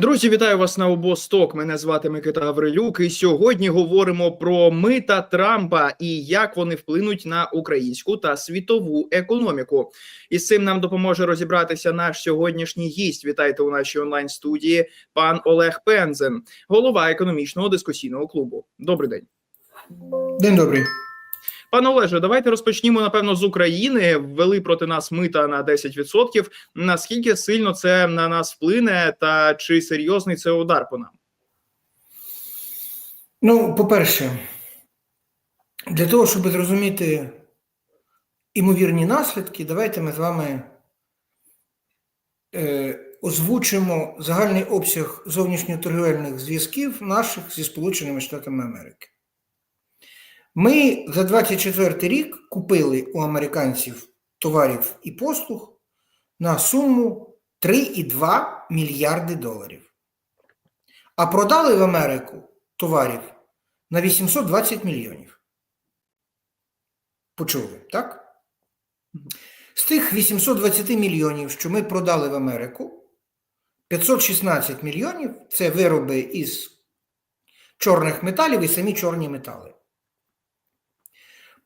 Друзі, вітаю вас на обосток. Мене звати Микита Гаврилюк. І сьогодні говоримо про мита Трампа і як вони вплинуть на українську та світову економіку. І з цим нам допоможе розібратися наш сьогоднішній гість. Вітайте у нашій онлайн студії пан Олег Пензен, голова економічного дискусійного клубу. Добрий день. День добрий. Пане Олеже, давайте розпочнімо напевно з України. Ввели проти нас мита на 10%. Наскільки сильно це на нас вплине, та чи серйозний це удар по нам? Ну, по-перше, для того, щоб зрозуміти імовірні наслідки, давайте ми з вами е, озвучимо загальний обсяг зовнішньоторгівельних зв'язків наших зі Сполученими Штатами Америки. Ми за 24 рік купили у американців товарів і послуг на суму 3,2 мільярди доларів. А продали в Америку товарів на 820 мільйонів. Почули, так? З тих 820 мільйонів, що ми продали в Америку, 516 мільйонів це вироби із чорних металів і самі чорні метали.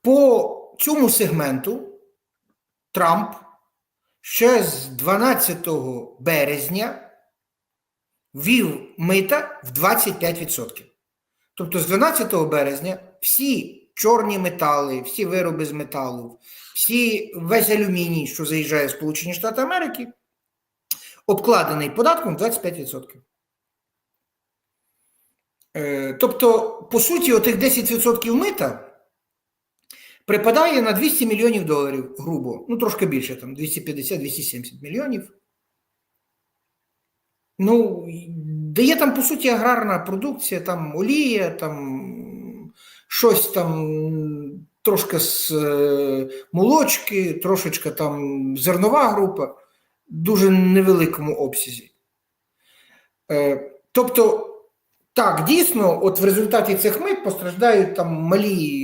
По цьому сегменту Трамп ще з 12 березня ввів мита в 25%. Тобто з 12 березня всі чорні метали, всі вироби з металу, всі, весь алюміній, що заїжджає в Сполучені Штати Америки, обкладений податком 25%. Е, тобто, по суті, отих 10% мита припадає на 200 мільйонів доларів, грубо, ну трошки більше, там 250-270 мільйонів. Ну, дає там, по суті, аграрна продукція, там олія, там щось там трошки з е, молочки, трошечка там зернова група, в дуже невеликому обсязі. Е, тобто, так, дійсно, от в результаті цих мит постраждають там малі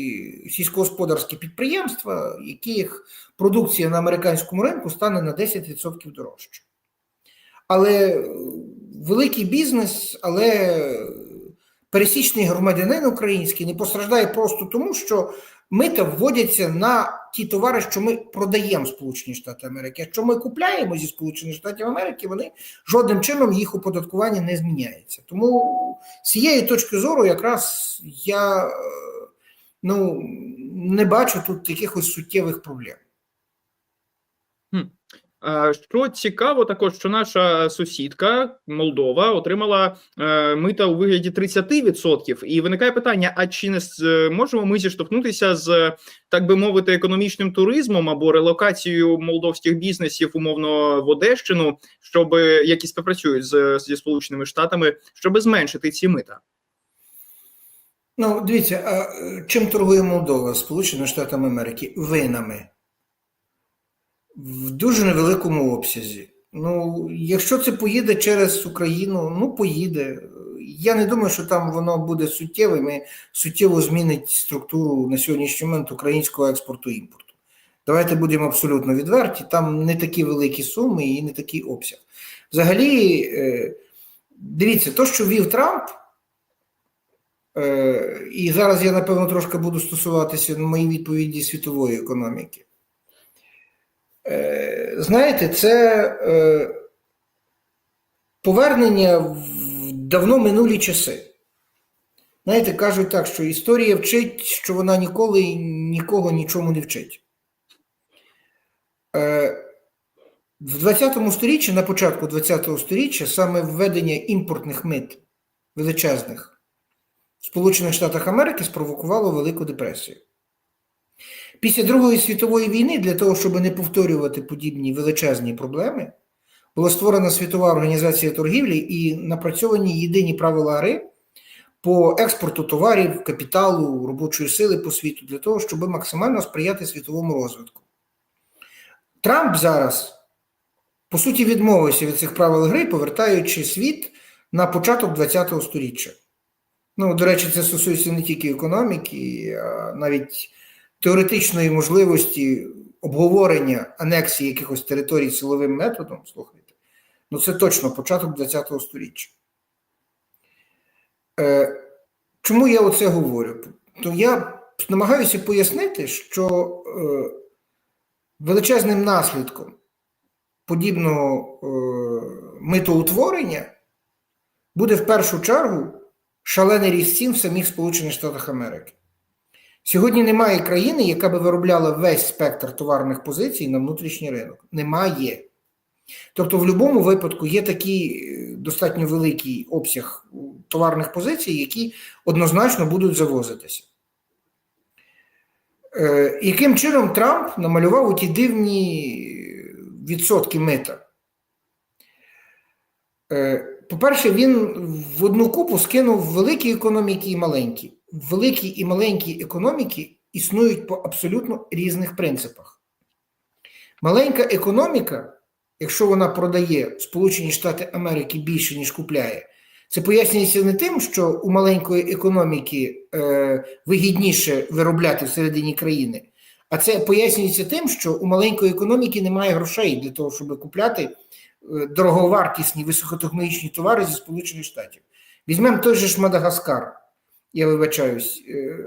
сільськогосподарські підприємства, яких продукція на американському ринку стане на 10% дорожче. Але великий бізнес, але пересічний громадянин український не постраждає просто тому, що мита вводяться на ті товари, що ми продаємо Сполучені Штати Америки. А що ми купляємо зі Сполучених Штатів Америки, вони жодним чином їх оподаткування не зміняється. Тому з цієї точки зору, якраз я ну, не бачу тут якихось суттєвих проблем. Що цікаво, також що наша сусідка Молдова отримала е, мита у вигляді 30%. І виникає питання: а чи не можемо ми зіштовхнутися з так би мовити економічним туризмом або релокацією молдовських бізнесів умовно в Одещину, щоб які співпрацюють з зі сполученими штатами, щоб зменшити ці мита? Ну, дивіться, а чим торгує Молдова Сполученими Штатами Америки? Винами в дуже невеликому обсязі. Ну, якщо це поїде через Україну, ну поїде. Я не думаю, що там воно буде суттєвим і суттєво змінить структуру на сьогоднішній момент українського експорту імпорту. Давайте будемо абсолютно відверті. Там не такі великі суми і не такий обсяг. Взагалі, дивіться, то, що вів Трамп, і зараз я, напевно, трошки буду стосуватися моїй відповіді світової економіки. Знаєте, це повернення в давно минулі часи. Знаєте, кажуть так, що історія вчить, що вона ніколи нікого нічому не вчить. В 20 сторіччі, на початку 20-го сторіччя, саме введення імпортних мит величезних Сполучених Штатах Америки спровокувало Велику депресію. Після Другої світової війни, для того, щоб не повторювати подібні величезні проблеми, була створена Світова організація торгівлі і напрацьовані єдині правила гри по експорту товарів, капіталу, робочої сили по світу, для того, щоб максимально сприяти світовому розвитку. Трамп зараз, по суті, відмовився від цих правил гри, повертаючи світ на початок ХХ століття. Ну, до речі, це стосується не тільки економіки, а навіть теоретичної можливості обговорення анексії якихось територій силовим методом, слухайте, Ну, це точно початок 20-го сторіччя. Е, чому я оце говорю? То я намагаюся пояснити, що е, величезним наслідком подібного е, митоутворення буде в першу чергу шалений ріст цін в самих Сполучених Штатах Америки. Сьогодні немає країни, яка би виробляла весь спектр товарних позицій на внутрішній ринок. Немає. Тобто, в будь-якому випадку є такий е, достатньо великий обсяг товарних позицій, які однозначно будуть завозитися. Е, яким чином Трамп намалював ті дивні відсотки мита? Е, по-перше, він в одну купу скинув великі економіки і маленькі. Великі і маленькі економіки існують по абсолютно різних принципах. Маленька економіка, якщо вона продає Сполучені Штати Америки більше, ніж купляє, це пояснюється не тим, що у маленької економіки е, вигідніше виробляти всередині країни, а це пояснюється тим, що у маленької економіки немає грошей для того, щоб купляти дороговартісні високотехнологічні товари зі Сполучених Штатів. Візьмемо той же ж Мадагаскар, я вибачаюсь, е,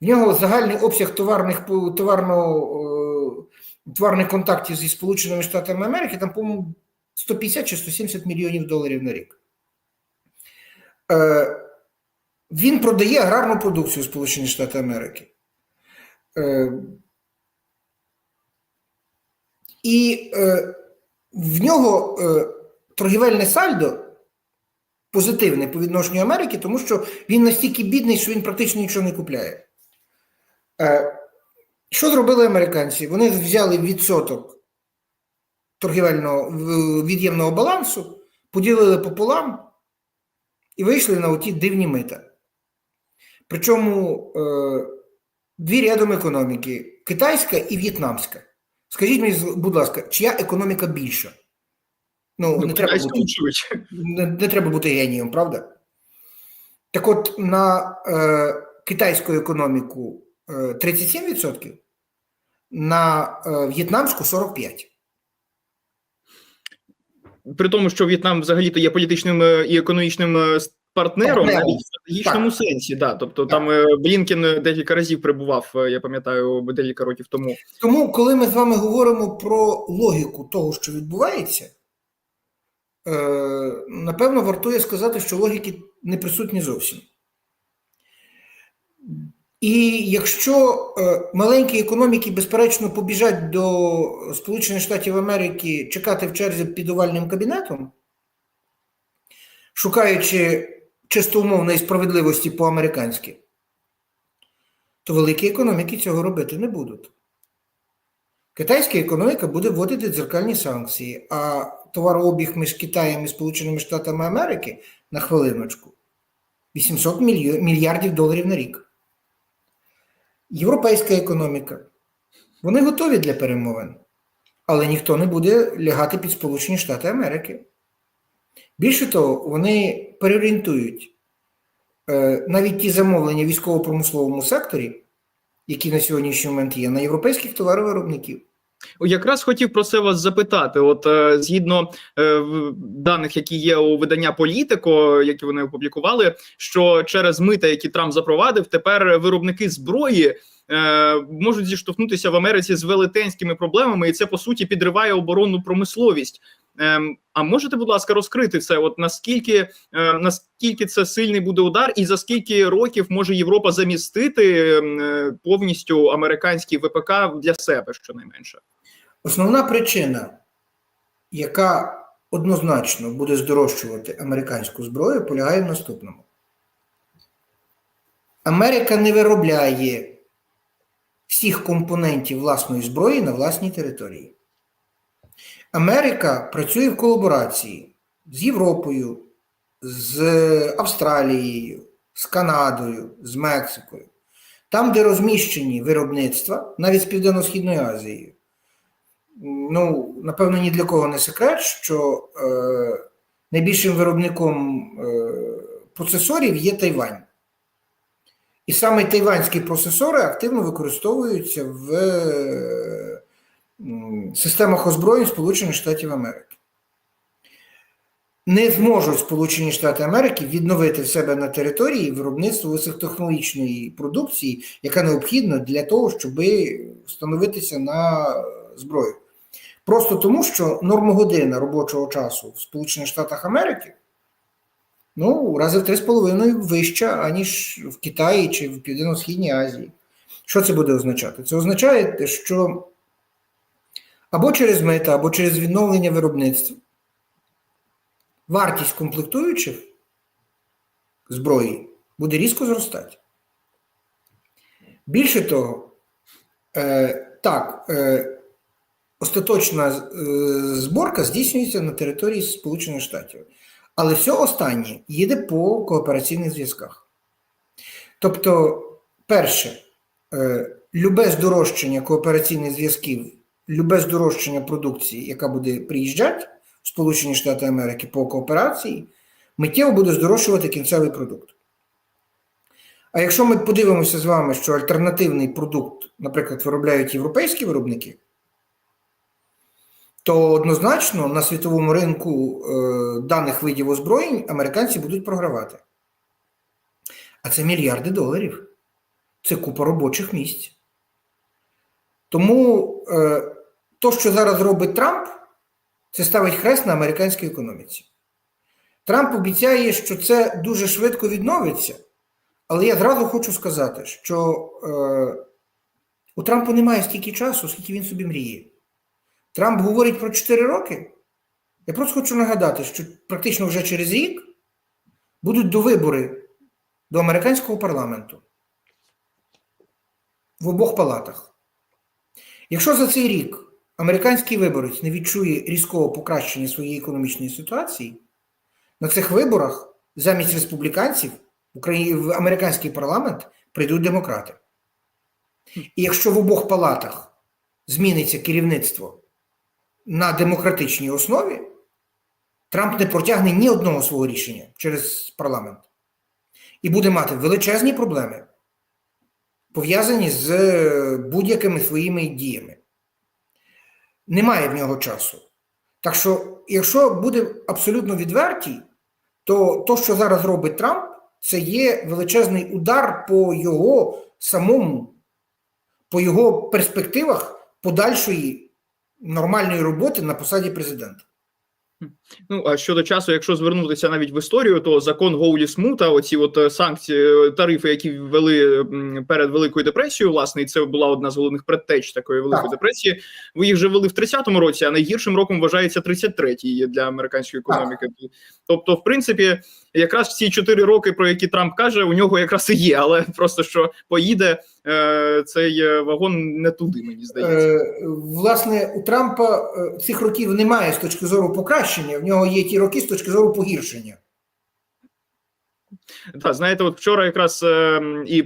в нього загальний обсяг товарних товарного, е, товарних контактів зі Сполученими Штатами Америки там, по-моєму, 150 чи 170 мільйонів доларів на рік. Е, Він продає аграрну продукцію Сполучені Штати Америки. Е, І е, в нього е, торгівельне сальдо позитивне по відношенню Америки, тому що він настільки бідний, що він практично нічого не купляє. Е, Що зробили американці? Вони взяли відсоток торгівельного від'ємного балансу, поділили пополам і вийшли на оті дивні мита. Причому е, дві рядом економіки китайська і в'єтнамська. Скажіть мені, будь ласка, чия економіка більша? Ну, Ну, не, треба бути, не, не треба бути генієм, правда? Так от на е, китайську економіку е, 37%, на е, в'єтнамську 45%. При тому, що В'єтнам взагалі-то є політичним е, і економічним е, партнером, Партнером. навіть в стратегічному сенсі. Да. Тобто Так. там е, Блінкен декілька разів прибував, е, я пам'ятаю, декілька років тому. Тому, коли ми з вами говоримо про логіку того, що відбувається, е, напевно, вартує сказати, що логіки не присутні зовсім. І якщо е, маленькі економіки, безперечно, побіжать до Сполучених Штатів Америки чекати в черзі під овальним кабінетом, шукаючи чисто умовної справедливості по-американськи, то великі економіки цього робити не будуть. Китайська економіка буде вводити дзеркальні санкції, а товарообіг між Китаєм і Сполученими Штатами Америки на хвилиночку 800 мільярдів доларів на рік. Європейська економіка. Вони готові для перемовин, але ніхто не буде лягати під Сполучені Штати Америки. Більше того, вони переорієнтують е, навіть ті замовлення військово-промисловому секторі, які на сьогоднішній момент є, на європейських товаровиробників. Якраз хотів про це вас запитати. От е, згідно е, даних, які є у видання Політико, які вони опублікували, що через мита, які Трамп запровадив, тепер виробники зброї е, можуть зіштовхнутися в Америці з велетенськими проблемами, і це по суті підриває оборонну промисловість. Ем, а можете, будь ласка, розкрити це? От наскільки е, наскільки це сильний буде удар, і за скільки років може Європа замістити ем, е, повністю американський ВПК для себе, щонайменше? Основна причина, яка однозначно буде здорожчувати американську зброю, полягає в наступному. Америка не виробляє всіх компонентів власної зброї на власній території. Америка працює в колаборації з Європою, з Австралією, з Канадою, з Мексикою. Там, де розміщені виробництва, навіть з Південно-Східною Азією. Ну, напевно, ні для кого не секрет, що е, найбільшим виробником е, процесорів є Тайвань. І саме тайванські процесори активно використовуються в е, системах озброєнь Сполучених Штатів Америки. не зможуть Сполучені Штати Америки відновити в себе на території виробництво високотехнологічної продукції, яка необхідна для того, щоб встановитися на зброю. Просто тому, що нормогодина робочого часу в Сполучених Штатах Америки ну, рази в 3,5 вища, аніж в Китаї чи в Південно-Східній Азії. Що це буде означати? Це означає, що або через мита, або через відновлення виробництва вартість комплектуючих зброї буде різко зростати. Більше того, е, так, е, остаточна е, зборка здійснюється на території Сполучених Штатів, але все останнє їде по коопераційних зв'язках. Тобто, перше, е, любе здорожчання коопераційних зв'язків, любе здорожчання продукції, яка буде приїжджати в Сполучені Штати Америки по кооперації, миттєво буде здорожчувати кінцевий продукт. А якщо ми подивимося з вами, що альтернативний продукт, наприклад, виробляють європейські виробники, то однозначно на світовому ринку е, даних видів озброєнь американці будуть програвати. А це мільярди доларів. Це купа робочих місць. Тому е, то, що зараз робить Трамп, це ставить хрест на американській економіці. Трамп обіцяє, що це дуже швидко відновиться, але я зразу хочу сказати, що е, у Трампа немає стільки часу, скільки він собі мріє. Трамп говорить про 4 роки. Я просто хочу нагадати, що практично вже через рік будуть до вибори до американського парламенту в обох палатах. Якщо за цей рік американський виборець не відчує різкого покращення своєї економічної ситуації, на цих виборах замість республіканців в, американський парламент прийдуть демократи. І якщо в обох палатах зміниться керівництво на демократичній основі, Трамп не протягне ні одного свого рішення через парламент і буде мати величезні проблеми, пов'язані з будь-якими своїми діями. Немає в нього часу. Так що, якщо буде абсолютно відверті, то то, що зараз робить Трамп, це є величезний удар по його самому, по його перспективах подальшої нормальної роботи на посаді президента. Ну а щодо часу, якщо звернутися навіть в історію, то закон Гоулі Смута, оці от е, санкції, е, тарифи, які ввели перед Великою депресією, власне, і це була одна з головних предтеч такої великої Так. депресії. Ви їх вже ввели в 30-му році, а найгіршим роком вважається 33-й для американської економіки. Тобто, в принципі, якраз ці 4 роки, про які Трамп каже, у нього якраз і є, але просто що поїде е, цей вагон не туди, мені здається. Власне, у Трампа цих років немає з точки зору покращення, в нього є ті роки з точки зору погіршення. Так, знаєте, от вчора якраз е, і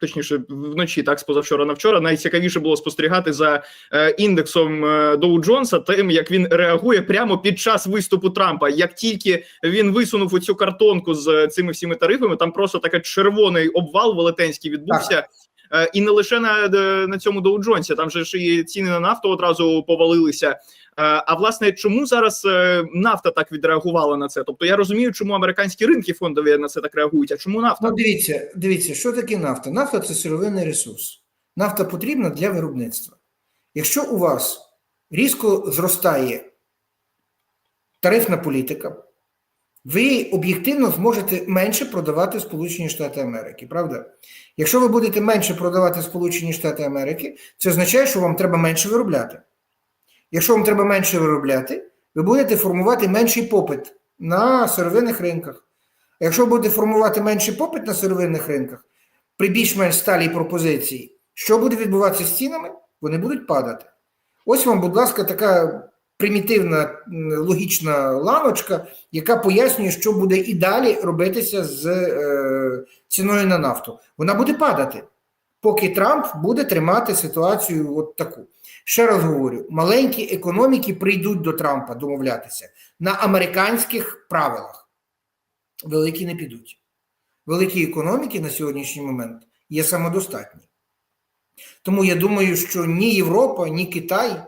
точніше вночі, так, з позавчора на вчора, найцікавіше було спостерігати за е, індексом е, Доу Джонса, тим як він реагує прямо під час виступу Трампа. Як тільки він висунув у цю картонку з е, цими всіми тарифами, там просто такий червоний обвал велетенський відбувся. Е, І не лише на, на цьому Доу Джонсі, там же ж і ціни на нафту одразу повалилися. Е, А власне, чому зараз е, нафта так відреагувала на це? Тобто я розумію, чому американські ринки фондові на це так реагують. А чому нафта? Ну, дивіться, дивіться, що таке нафта? Нафта це сировинний ресурс. Нафта потрібна для виробництва. Якщо у вас різко зростає тарифна політика, ви об'єктивно зможете менше продавати Сполучені Штати Америки, правда? Якщо ви будете менше продавати Сполучені Штати Америки, це означає, що вам треба менше виробляти. Якщо вам треба менше виробляти, ви будете формувати менший попит на сировинних ринках. А Якщо будете формувати менший попит на сировинних ринках при більш-менш сталій пропозиції, що буде відбуватися з цінами? Вони будуть падати. Ось вам, будь ласка, така примітивна логічна ланочка, яка пояснює, що буде і далі робитися з е, ціною на нафту. Вона буде падати, поки Трамп буде тримати ситуацію от таку. Ще раз говорю: маленькі економіки прийдуть до Трампа домовлятися на американських правилах. Великі не підуть. Великі економіки на сьогоднішній момент є самодостатні. Тому я думаю, що ні Європа, ні Китай,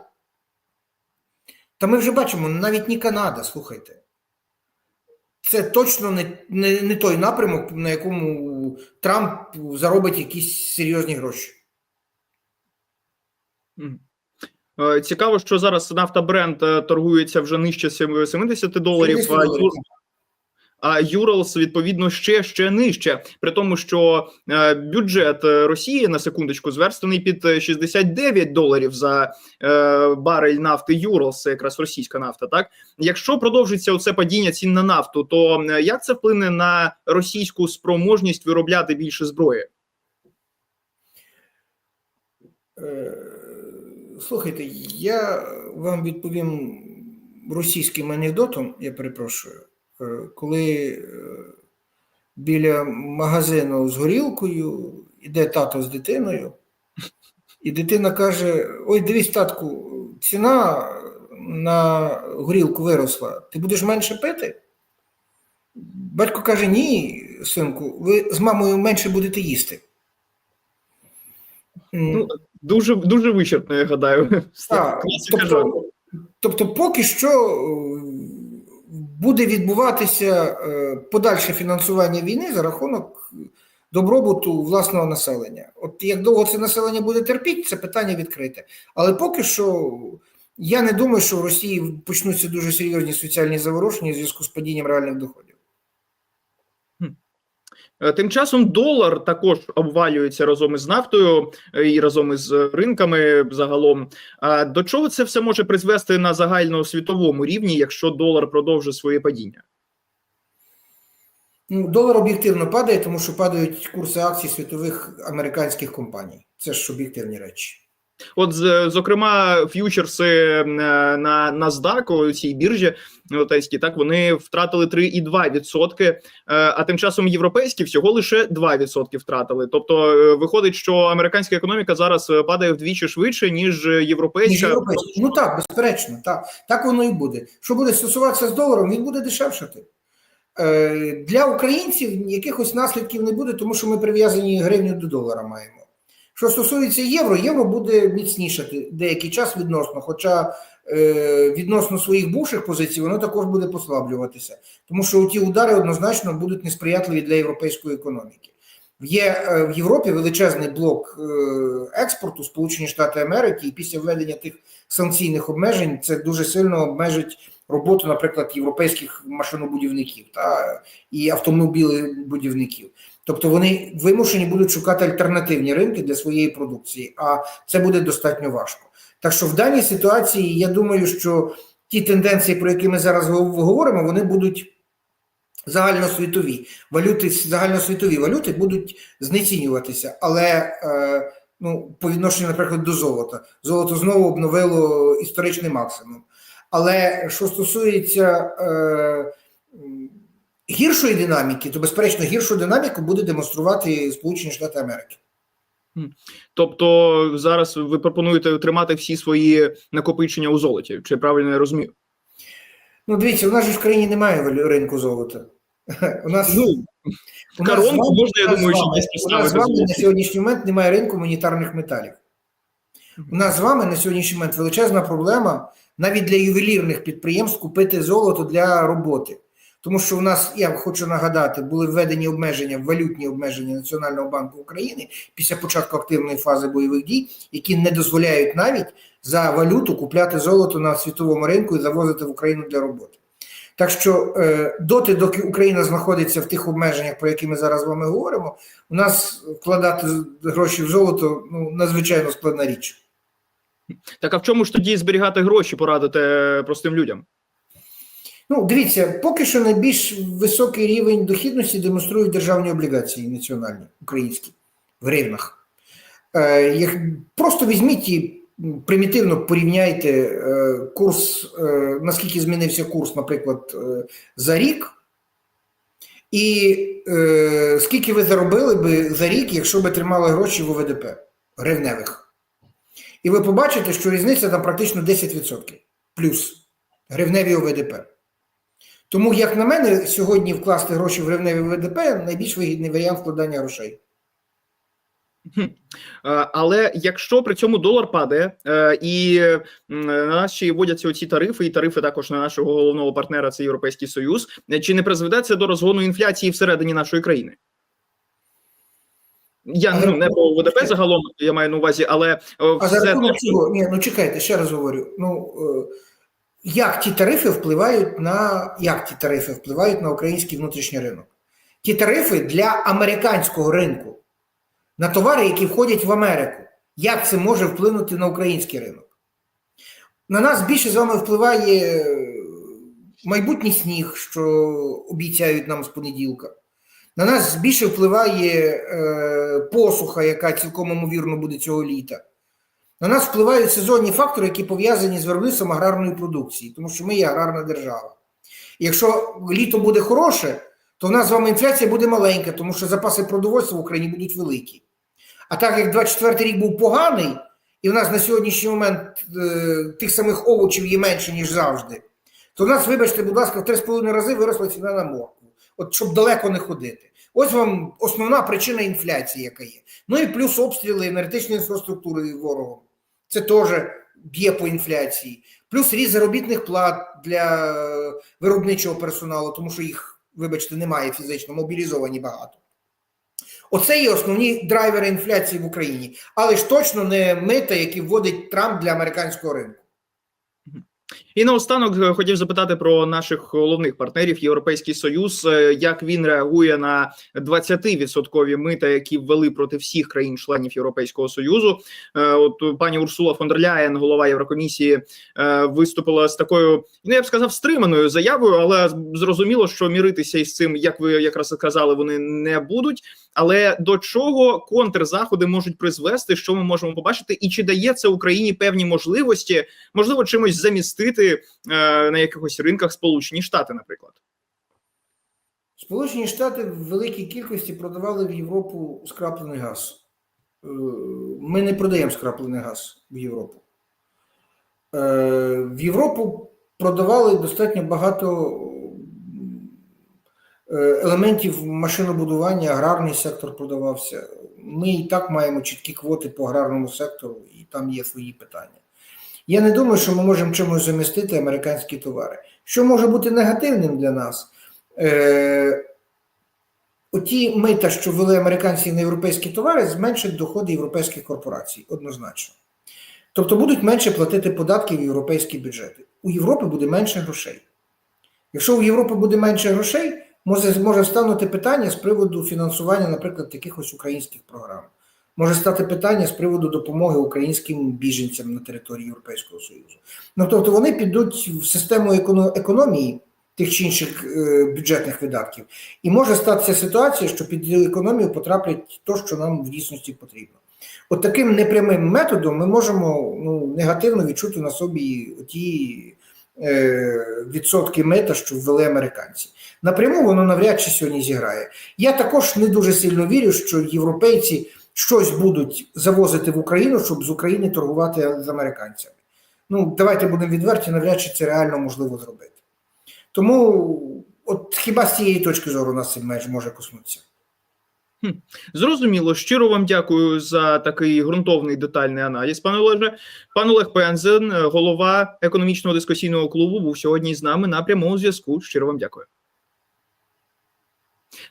та ми вже бачимо, навіть ні Канада, слухайте. це точно не, не, не той напрямок, на якому Трамп заробить якісь серйозні гроші. Е, Цікаво, що зараз нафта бренд е, торгується вже нижче сем- 70 доларів, 70 а. Юралс відповідно ще ще нижче. При тому, що е, бюджет е, Росії на секундочку зверстаний під е, 69 доларів за е, барель нафти Юралс, це якраз російська нафта. Так, якщо продовжиться оце падіння цін на нафту, то як це вплине на російську спроможність виробляти більше зброї? Е, Слухайте, я вам відповім російським анекдотом, я перепрошую, Е, коли е, біля магазину з горілкою іде тато з дитиною, і дитина каже: Ой, дивись, татку, ціна на горілку виросла, ти будеш менше пити? Батько каже: Ні, синку, ви з мамою менше будете їсти. Ну дуже дуже вичерпно, я гадаю. так, тобто, тобто, поки що е, буде відбуватися е, подальше фінансування війни за рахунок добробуту власного населення. От як довго це населення буде терпіти, це питання відкрите. Але поки що я не думаю, що в Росії почнуться дуже серйозні соціальні заворушення в зв'язку з падінням реальних доходів. Е, Тим часом долар також обвалюється разом із нафтою е, і разом із ринками загалом. До чого це все може призвести на загальносвітовому рівні, якщо долар продовжить своє падіння? Ну, долар об'єктивно падає, тому що падають курси акцій світових американських компаній. Це ж об'єктивні речі. От, зокрема, ф'ючерси е, на NASDAQ, цій біржі європейській, так вони втратили 3,2%, е, а тим часом європейські всього лише 2% втратили. Тобто е, виходить, що американська економіка зараз падає вдвічі швидше ніж європейська. Ніж європейські. Ну так, безперечно, так. так воно і буде. Що буде стосуватися з доларом, він буде дешевшати. Для українців якихось наслідків не буде, тому що ми прив'язані гривню до долара маємо. Що стосується євро, євро буде міцнішати деякий час відносно, хоча е, відносно своїх бувших позицій воно також буде послаблюватися, тому що ті удари однозначно будуть несприятливі для європейської економіки. Є е, в Європі величезний блок е, експорту Сполучені Штати Америки, і після введення тих санкційних обмежень це дуже сильно обмежить роботу, наприклад, європейських машинобудівників та і автомобілебудівників. Тобто вони вимушені будуть шукати альтернативні ринки для своєї продукції, а це буде достатньо важко. Так що в даній ситуації я думаю, що ті тенденції, про які ми зараз говоримо, вони будуть загальносвітові. Валюти, загальносвітові валюти будуть знецінюватися, але е, ну, по відношенню, наприклад, до золота. Золото знову обновило історичний максимум. Але що стосується е, гіршої динаміки, то безперечно гіршу динаміку буде демонструвати Сполучені Штати Америки. Тобто зараз ви пропонуєте тримати всі свої накопичення у золоті. Чи правильно я розумію? Ну, дивіться, у нас же в країні немає ринку золота. У нас, Ну, у нас коронку вами- можна, я думаю, вами- десь У нас з вами на сьогоднішній момент немає ринку монетарних металів. У нас з вами на сьогоднішній момент величезна проблема навіть для ювелірних підприємств купити золото для роботи. Тому що у нас, я хочу нагадати, були введені обмеження, валютні обмеження Національного банку України після початку активної фази бойових дій, які не дозволяють навіть за валюту купляти золото на світовому ринку і завозити в Україну для роботи. Так що е, доти, доки Україна знаходиться в тих обмеженнях, про які ми зараз з вами говоримо, у нас вкладати гроші в золото ну, надзвичайно складна річ. Так а в чому ж тоді зберігати гроші, порадити простим людям? Ну, дивіться, поки що найбільш високий рівень дохідності демонструють державні облігації національні, українські, в гривнах. Е, просто візьміть і примітивно порівняйте е, курс, е, наскільки змінився курс, наприклад, е, за рік, і е, скільки ви заробили би за рік, якщо би тримали гроші в ОВДП гривневих. І ви побачите, що різниця там практично 10% плюс гривневі ОВДП. Тому, як на мене, сьогодні вкласти гроші в гривневі ВДП найбільш вигідний варіант вкладання грошей. Е, Але якщо при цьому долар падає е, і на нас ще й вводяться оці тарифи, і тарифи також на нашого головного партнера, це Європейський Союз, е, чи не призведе це до розгону інфляції всередині нашої країни? Я ну не по ВДП загалом я маю на увазі, але А за рахунок цього, ні, ну чекайте, ще раз говорю. Ну е, як ті тарифи впливають на як ті тарифи впливають на український внутрішній ринок? Ті тарифи для американського ринку на товари, які входять в Америку. Як це може вплинути на український ринок? На нас більше з вами впливає е, майбутній сніг, що обіцяють нам з понеділка. На нас більше впливає е, посуха, яка цілком ймовірно буде цього літа. На нас впливають сезонні фактори, які пов'язані з виробництвом аграрної продукції, тому що ми є аграрна держава. І якщо літо буде хороше, то в нас з вами інфляція буде маленька, тому що запаси продовольства в Україні будуть великі. А так як 24 рік був поганий, і в нас на сьогоднішній момент е, тих самих овочів є менше, ніж завжди, то в нас, вибачте, будь ласка, в 3,5 рази виросла ціна на моркву. От щоб далеко не ходити. Ось вам основна причина інфляції, яка є. Ну і плюс обстріли енергетичної інфраструктури ворогом. Це теж б'є по інфляції. Плюс ріст заробітних плат для е, виробничого персоналу, тому що їх, вибачте, немає фізично, мобілізовані багато. Оце є основні драйвери інфляції в Україні, але ж точно не мита, які вводить Трамп для американського ринку. І наостанок е, хотів запитати про наших головних партнерів Європейський Союз, е, як він реагує на 20% мита, які ввели проти всіх країн-членів Європейського Союзу. Е, От пані Урсула фон дер Ляєн, голова Єврокомісії, виступила з такою, ну я б сказав, стриманою заявою, але зрозуміло, що міритися із цим, як ви якраз сказали, вони не будуть. Але до чого контрзаходи можуть призвести, що ми можемо побачити, і чи дає це Україні певні можливості, можливо, чимось замістити е, на якихось ринках Сполучені Штати, наприклад? Сполучені Штати в великій кількості продавали в Європу скраплений газ. Е, Ми не продаємо скраплений газ в Європу. Е, В Європу продавали достатньо багато елементів машинобудування, аграрний сектор продавався. Ми і так маємо чіткі квоти по аграрному сектору, і там є свої питання. Я не думаю, що ми можемо чимось замістити американські товари. Що може бути негативним для нас? Е, Оті мита, що ввели американці на європейські товари, зменшать доходи європейських корпорацій однозначно. Тобто будуть менше платити податки в європейські бюджети. У Європи буде менше грошей. Якщо у Європи буде менше грошей, може, може станути питання з приводу фінансування, наприклад, якихось українських програм. Може стати питання з приводу допомоги українським біженцям на території Європейського Союзу. Ну тобто вони підуть в систему економії тих чи інших е, бюджетних видатків, і може статися ситуація, що під економію потраплять то, що нам в дійсності потрібно. От таким непрямим методом ми можемо ну, негативно відчути на собі ті відсотки мета, що ввели американці. Напряму воно навряд чи сьогодні зіграє. Я також не дуже сильно вірю, що європейці щось будуть завозити в Україну, щоб з України торгувати з американцями. Ну, давайте будемо відверті, навряд чи це реально можливо зробити. Тому, от хіба з цієї точки зору нас цей меч може коснутися. Зрозуміло, щиро вам дякую за такий ґрунтовний детальний аналіз, пане Олеже. Пан Олег Пензен, голова економічного дискусійного клубу, був сьогодні з нами на прямому зв'язку. Щиро вам дякую.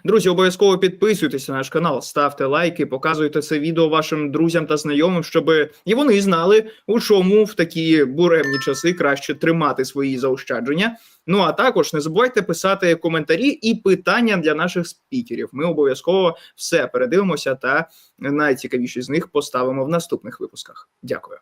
Друзі, обов'язково підписуйтесь на наш канал, ставте лайки, показуйте це відео вашим друзям та знайомим, щоб і вони знали, у чому в такі буремні часи краще тримати свої заощадження. Ну а також не забувайте писати коментарі і питання для наших спікерів. Ми обов'язково все передивимося та найцікавіші з них поставимо в наступних випусках. Дякую.